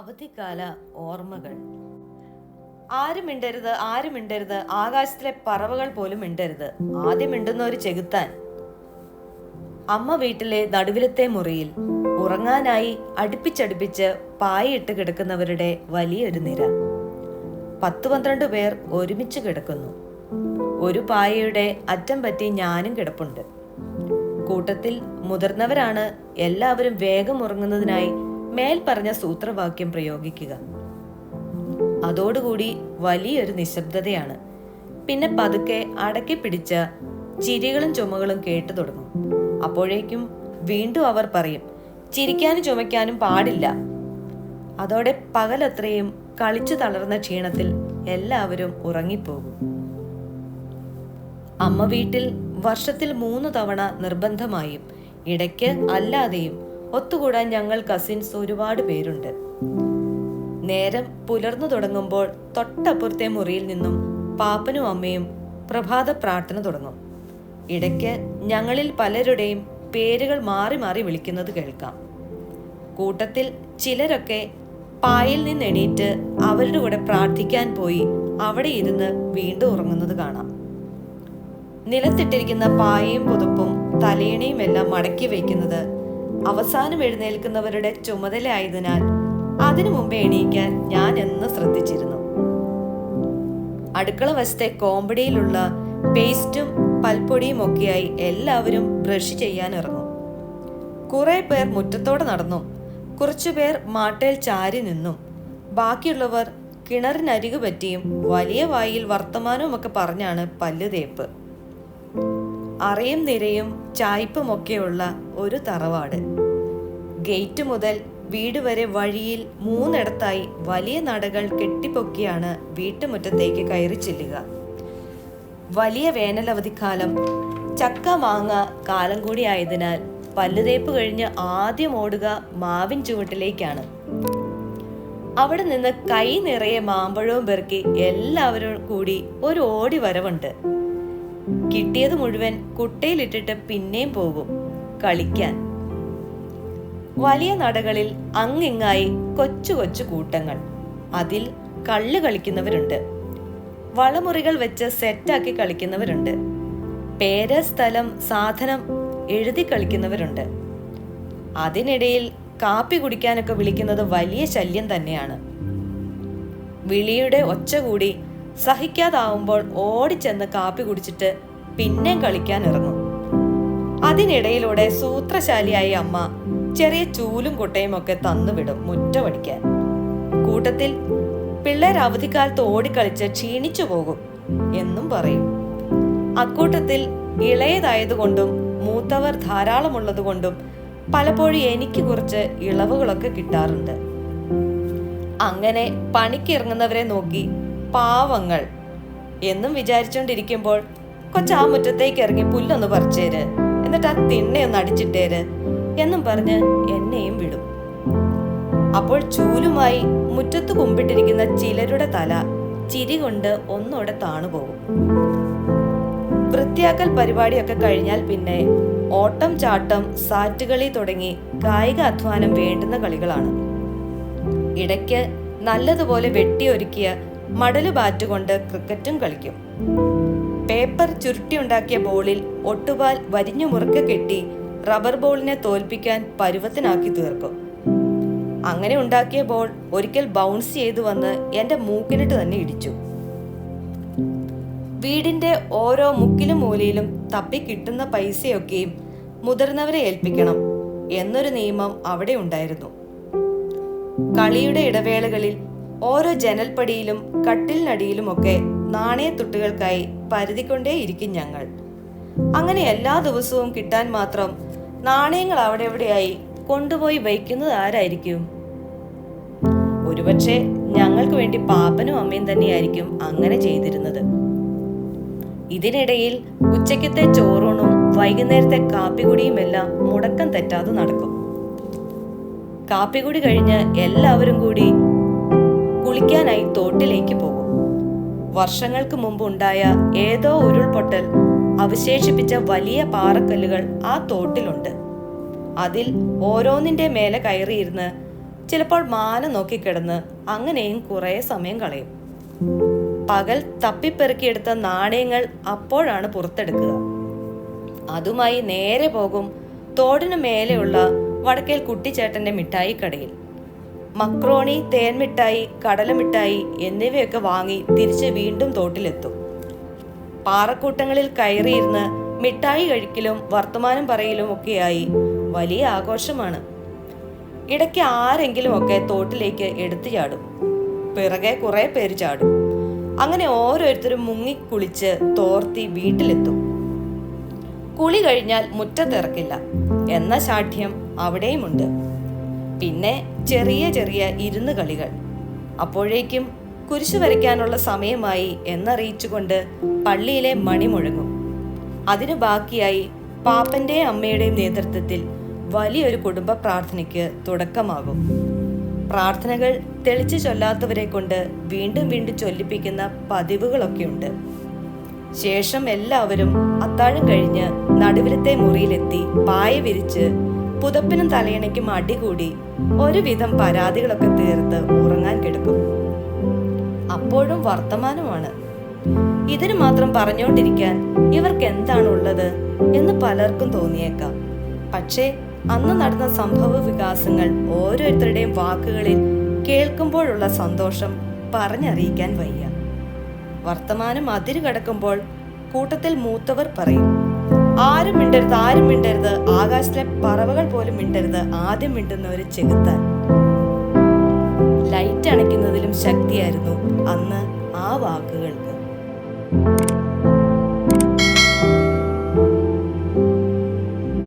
അവധിക്കാല ഓർമ്മകൾ. ആരും മിണ്ടരുത് ആരും മിണ്ടരുത് ആകാശത്തിലെ പറവകൾ പോലും മിണ്ടരുത്. ആദ്യം മിണ്ടുന്ന ഒരു ചെകുത്താൻ. അമ്മ വീട്ടിലെ നടുവിലത്തെ മുറിയിൽ ഉറങ്ങാനായി അടുപ്പിച്ചടുപ്പിച്ച് പായയിട്ട് കിടക്കുന്നവരുടെ വലിയൊരു നിര. പത്ത് പന്ത്രണ്ട് പേർ ഒരുമിച്ച് കിടക്കുന്നു. ഒരു പായയുടെ അറ്റം പറ്റി ഞാനും കിടപ്പുണ്ട്. കൂട്ടത്തിൽ മുതിർന്നവരാണ് എല്ലാവരും വേഗം ഉറങ്ങുന്നതിനായി മേൽ പറഞ്ഞ സൂത്രവാക്യം പ്രയോഗിക്കുക. അതോടുകൂടി വലിയൊരു നിശബ്ദതയാണ്. പിന്നെ പതുക്കെ അടക്കി പിടിച്ച ചിരികളും ചുമകളും കേട്ടു തുടങ്ങും. അപ്പോഴേക്കും വീണ്ടും അവർ പറയും ചിരിക്കാനും ചുമയ്ക്കാനും പാടില്ല. അതോടെ പകലത്രയും കളിച്ചു തളർന്ന ക്ഷീണത്തിൽ എല്ലാവരും ഉറങ്ങിപ്പോകും. അമ്മ വീട്ടിൽ വർഷത്തിൽ മൂന്ന് തവണ നിർബന്ധമായും ഇടയ്ക്ക് അല്ലാതെയും ഒത്തുകൂടാൻ ഞങ്ങൾ കസിൻസ് ഒരുപാട് പേരുണ്ട്. നേരം പുലർന്നു തുടങ്ങുമ്പോൾ തൊട്ടപ്പുറത്തെ മുറിയിൽ നിന്നും പാപ്പനും അമ്മയും പ്രഭാത പ്രാർത്ഥന തുടങ്ങും. ഇടയ്ക്ക് ഞങ്ങളിൽ പലരുടെയും പേരുകൾ മാറി മാറി വിളിക്കുന്നത് കേൾക്കാം. കൂട്ടത്തിൽ ചിലരൊക്കെ പായിൽ നിന്ന് എണീറ്റ് അവരുടെ കൂടെ പ്രാർത്ഥിക്കാൻ പോയി അവിടെ ഇരുന്ന് വീണ്ടും ഉറങ്ങുന്നത് കാണാം. നിലത്തിട്ടിരിക്കുന്ന പായയും പുതുപ്പും തലയണയും എല്ലാം മടക്കി വയ്ക്കുന്നത് അവസാനം എഴുന്നേൽക്കുന്നവരുടെ ചുമതലയായതിനാൽ അതിനു മുമ്പേ എണീക്കാൻ ഞാൻ എന്ന് ശ്രദ്ധിച്ചിരുന്നു. അടുക്കള വശത്തെ കോമ്പടിയിലുള്ള പേസ്റ്റും പൽപ്പൊടിയും ഒക്കെയായി എല്ലാവരും ബ്രഷ് ചെയ്യാൻ ഇറങ്ങും. കുറെ പേർ മുറ്റത്തോടെ നടന്നും. കുറച്ചുപേർ മാട്ടേൽ ചാരി നിന്നും. ബാക്കിയുള്ളവർ കിണറിനരികു പറ്റിയും വലിയ വായിൽ വർത്തമാനവും ഒക്കെ പറഞ്ഞാണ് പല്ല് തേപ്പ്. അറയും നിരയും ചായ്പുമൊക്കെയുള്ള ഒരു തറവാട്. ഗേറ്റ് മുതൽ വീട് വരെ വഴിയിൽ മൂന്നിടത്തായി വലിയ നടകൾ കെട്ടിപ്പൊക്കിയാണ് വീട്ടുമുറ്റത്തേക്ക് കയറി ചെല്ലുക. വലിയ വേനലവധിക്കാലം. ചക്ക മാങ്ങ കാലം കൂടി ആയതിനാൽ പല്ലുതേപ്പ് കഴിഞ്ഞ് ആദ്യം ഓടുക മാവിൻ ചുവട്ടിലേക്കാണ്. അവിടെ നിന്ന് കൈ നിറയെ മാമ്പഴവും പെറുക്കി എല്ലാവരും കൂടി ഒരു ഓടി വരവുണ്ട് കിട്ടിയത് മുഴുവൻ കുട്ടയിലിട്ടിട്ട് പിന്നെയും പോകും കളിക്കാൻ. വലിയ നടകളിൽ അങ്ങിങ്ങായി കൊച്ചു കൊച്ചു കൂട്ടങ്ങൾ. അതിൽ കള്ള് കളിക്കുന്നവരുണ്ട്. വളമുറികൾ വെച്ച് സെറ്റാക്കി കളിക്കുന്നവരുണ്ട്. പേര് സ്ഥലം സാധനം എഴുതി കളിക്കുന്നവരുണ്ട്. അതിനിടയിൽ കാപ്പി കുടിക്കാനൊക്കെ വിളിക്കുന്നത് വലിയ ശല്യം തന്നെയാണ്. വിളിയുടെ ഒച്ച കൂടി സഹിക്കാതാവുമ്പോൾ ഓടിച്ചെന്ന് കാപ്പി കുടിച്ചിട്ട് പിന്നെ കളിക്കാൻ ഇറങ്ങും. അതിനിടയിലൂടെ സൂത്രശാലിയായി അമ്മ ചെറിയ ചൂലും കുട്ടയും ഒക്കെ തന്നുവിടും മുറ്റമടിക്കാൻ. കൂട്ടത്തിൽ പിള്ളേർ അവധിക്കാലത്ത് ഓടിക്കളിച്ച് ക്ഷീണിച്ചു പോകും എന്നും പറയും. അക്കൂട്ടത്തിൽ ഇളയതായതുകൊണ്ടും മൂത്തവർ ധാരാളമുള്ളതുകൊണ്ടും പലപ്പോഴും എനിക്ക് കുറച്ച് ഇളവുകളൊക്കെ കിട്ടാറുണ്ട്. അങ്ങനെ പണിക്കിറങ്ങുന്നവരെ നോക്കി പാവങ്ങൾ എന്നും വിചാരിച്ചുകൊണ്ടിരിക്കുമ്പോൾ കൊച്ചാ മുറ്റത്തേക്ക് ഇറങ്ങി പുല്ലൊന്ന് പറിച്ചേര്. എന്നിട്ട് ആ തിണ്ണയൊന്ന് അടിച്ചിട്ടേര് എന്നും പറഞ്ഞ് എന്നെയും വിടും. അപ്പോൾ ചൂലുമായി മുറ്റത്ത് കുമ്പിട്ടിരിക്കുന്ന ചിലരുടെ തല ചിരി കൊണ്ട് ഒന്നോടെ താണുപോകും വൃത്തിയാക്കൽ പരിപാടിയൊക്കെ കഴിഞ്ഞാൽ പിന്നെ ഓട്ടം ചാട്ടം സാറ്റുകളി തുടങ്ങി കായിക അധ്വാനം വേണ്ടുന്ന കളികളാണ്. ഇടയ്ക്ക് നല്ലതുപോലെ വെട്ടിയൊരുക്കിയ മടൽ ബാറ്റ് കൊണ്ട് ക്രിക്കറ്റും കളിക്കും. പേപ്പർ ചുരുട്ടിയുണ്ടാക്കിയ ബോളിൽ ഒട്ടുപാൽ വരിഞ്ഞു മുറുക്കെ കെട്ടി റബ്ബർ ബോളിനെ തോൽപ്പിക്കാൻ പരുവത്തിനാക്കി തീർക്കും. അങ്ങനെ ഉണ്ടാക്കിയ ബോൾ ഒരിക്കൽ ബൗൺസ് ചെയ്തു വന്ന് എന്റെ മൂക്കിനിട്ട് തന്നെ ഇടിച്ചു. വീടിന്റെ ഓരോ മുക്കിലും മൂലയിലും തപ്പി കിട്ടുന്ന പൈസയൊക്കെയും മുതിർന്നവരെ ഏൽപ്പിക്കണം എന്നൊരു നിയമം അവിടെ ഉണ്ടായിരുന്നു. കളിയുടെ ഇടവേളകളിൽ ഓരോ ജനൽപ്പടിയിലും കട്ടിലിനടിയിലുമൊക്കെ നാണയത്തുട്ടുകൾക്കായി പരതിക്കൊണ്ടേയിരിക്കും ഞങ്ങൾ. അങ്ങനെ എല്ലാ ദിവസവും കിട്ടാൻ മാത്രം നാണയങ്ങൾ അവിടെ എവിടെയായി കൊണ്ടുപോയി വയ്ക്കുന്നത് ആരായിരിക്കും? ഒരുപക്ഷെ ഞങ്ങൾക്ക് വേണ്ടി പാപ്പനും അമ്മയും തന്നെയായിരിക്കും അങ്ങനെ ചെയ്തിരുന്നത്. ഇതിനിടയിൽ ഉച്ചയ്ക്കത്തെ ചോറൂണും വൈകുന്നേരത്തെ കാപ്പികുടിയും എല്ലാം മുടക്കം തെറ്റാതെ നടക്കും. കാപ്പികുടി കഴിഞ്ഞ് എല്ലാവരും കൂടി കുളിക്കാനായി തോട്ടിലേക്ക് പോകും. വർഷങ്ങൾക്ക് മുമ്പ് ഉണ്ടായ ഏതോ ഉരുൾപൊട്ടൽ അവശേഷിപ്പിച്ച വലിയ പാറക്കല്ലുകൾ ആ തോട്ടിലുണ്ട്. അതിൽ ഓരോന്നിന്റെ മേലെ കയറിയിരുന്ന് ചിലപ്പോൾ മാന നോക്കിക്കിടന്ന് അങ്ങനെയും കുറേ സമയം കളയും. പകൽ തപ്പിപ്പെറുക്കിയെടുത്ത നാണയങ്ങൾ അപ്പോഴാണ് പുറത്തെടുക്കുക. അതുമായി നേരെ പോകും തോടിനു മേലെയുള്ള വടക്കേൽ കുട്ടിച്ചേട്ടന്റെ മിഠായി കടയിൽ മക്രോണി തേൻമിഠായി കടലമിഠായി എന്നിവയൊക്കെ വാങ്ങി തിരിച്ച് വീണ്ടും തോട്ടിലെത്തും. പാറക്കൂട്ടങ്ങളിൽ കയറിയിരുന്ന് മിഠായി കഴിക്കലും വർത്തമാനം പറയലും ഒക്കെയായി വലിയ ആഘോഷമാണ്. ഇടയ്ക്ക് ആരെങ്കിലും ഒക്കെ തോട്ടിലേക്ക് എടുത്തു ചാടും. പിറകെ കുറെ പേര് ചാടും. അങ്ങനെ ഓരോരുത്തരും മുങ്ങി കുളിച്ച് തോർത്തി വീട്ടിലെത്തും. കുളി കഴിഞ്ഞാൽ മുറ്റത്തിറക്കില്ല എന്ന ശാഠ്യം അവിടെയുമുണ്ട്. പിന്നെ ചെറിയ ചെറിയ ഇരുന്ന് കളികൾ. അപ്പോഴേക്കും കുരിശു വരയ്ക്കാനുള്ള സമയമായി എന്നറിയിച്ചുകൊണ്ട് പള്ളിയിലെ മണി മുഴങ്ങും. അതിനു ബാക്കിയായി പാപ്പന്റെ അമ്മയുടെയും നേതൃത്വത്തിൽ വലിയൊരു കുടുംബ പ്രാർത്ഥനയ്ക്ക് തുടക്കമാകും. പ്രാർത്ഥനകൾ തെളിച്ചു ചൊല്ലാത്തവരെ കൊണ്ട് വീണ്ടും വീണ്ടും ചൊല്ലിപ്പിക്കുന്ന പതിവുകളൊക്കെയുണ്ട്. ശേഷം എല്ലാവരും അത്താഴം കഴിഞ്ഞ് നടുവിലത്തെ മുറിയിലെത്തി പായ വിരിച്ച് പുതപ്പിനും തലയണയ്ക്കും അടികൂടി ഒരുവിധം പരാതികളൊക്കെ തീർത്ത് ഉറങ്ങാൻ കിടക്കും. അപ്പോഴും വർത്തമാനമാണ്. ഇതിന് മാത്രം പറഞ്ഞുകൊണ്ടിരിക്കാൻ ഇവർക്ക് എന്താണ് ഉള്ളത് എന്ന് പലർക്കും തോന്നിയേക്കാം. പക്ഷേ അന്ന് നടന്ന സംഭവ വികാസങ്ങൾ ഓരോരുത്തരുടെയും വാക്കുകളിൽ കേൾക്കുമ്പോഴുള്ള സന്തോഷം പറഞ്ഞറിയിക്കാൻ വയ്യ. വർത്തമാനം അതിരുകടക്കുമ്പോൾ കൂട്ടത്തിൽ മൂത്തവർ പറയും ആരും മിണ്ടരുത് ആരും മിണ്ടരുത്. ആകാശത്തിലെ പറവകൾ പോലും മിണ്ടരുത്. ആദ്യം മിണ്ടുന്നവര് ചെകുത്താൻ. ലൈറ്റ് അണയ്ക്കുന്നതിലും ശക്തിയായിരുന്നു അന്ന് ആ വാക്കുകൾക്ക്